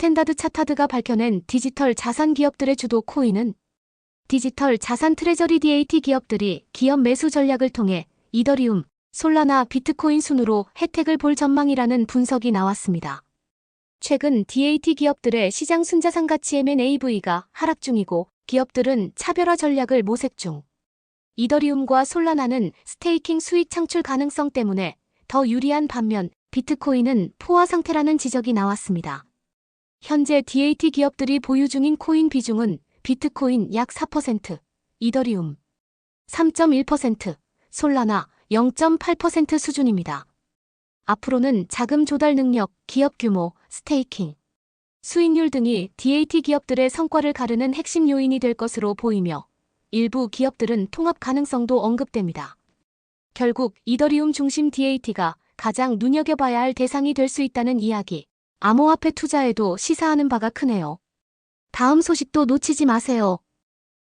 스탠다드 차타드가 밝혀낸 디지털 자산 기업들의 주도 코인은 디지털 자산 트레저리 DAT 기업들이 기업 매수 전략을 통해 이더리움, 솔라나 비트코인 순으로 혜택을 볼 전망이라는 분석이 나왔습니다. 최근 DAT 기업들의 시장 순자산 가치 M&AV가 하락 중이고 기업들은 차별화 전략을 모색 중. 이더리움과 솔라나는 스테이킹 수익 창출 가능성 때문에 더 유리한 반면 비트코인은 포화 상태라는 지적이 나왔습니다. 현재 DAT 기업들이 보유 중인 코인 비중은 비트코인 약 4%, 이더리움 3.1%, 솔라나 0.8% 수준입니다. 앞으로는 자금 조달 능력, 기업 규모, 스테이킹, 수익률 등이 DAT 기업들의 성과를 가르는 핵심 요인이 될 것으로 보이며 일부 기업들은 통합 가능성도 언급됩니다. 결국 이더리움 중심 DAT가 가장 눈여겨봐야 할 대상이 될 수 있다는 이야기. 암호화폐 투자에도 시사하는 바가 크네요. 다음 소식도 놓치지 마세요.